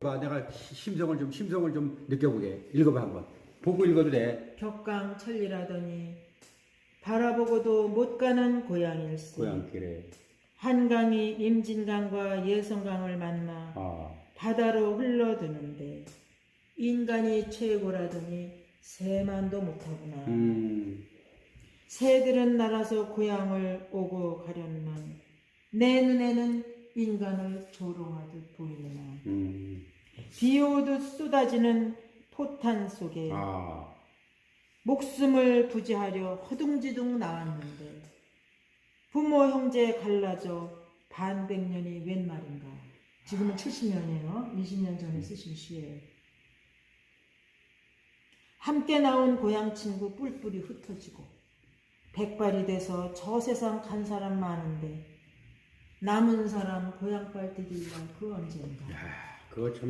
봐, 내가 심성을 좀 심성을 좀 느껴보게. 읽어봐 한번. 보고 읽어도 돼. 격강 천리라더니 바라보고도 못 가는 고향일세. 고향길에. 한강이 임진강과 예성강을 만나 아, 바다로 흘러드는데 인간이 최고라더니 새만도 못하구나. 음, 새들은 날아서 고향을 오고 가련만 내 눈에는 인간을 조롱하듯 음, 비 오듯 쏟아지는 포탄 속에 아, 목숨을 부지하려 허둥지둥 나왔는데 부모 형제 갈라져 반백년이 웬 말인가? 지금은 70년이에요. 20년 전에 쓰신 시예요 함께 나온 고향 친구 뿔뿔이 흩어지고 백발이 돼서 저 세상 간 사람 많은데 남은 사람 고향 빨뛰기가 그 언젠가? 야, 그거 참.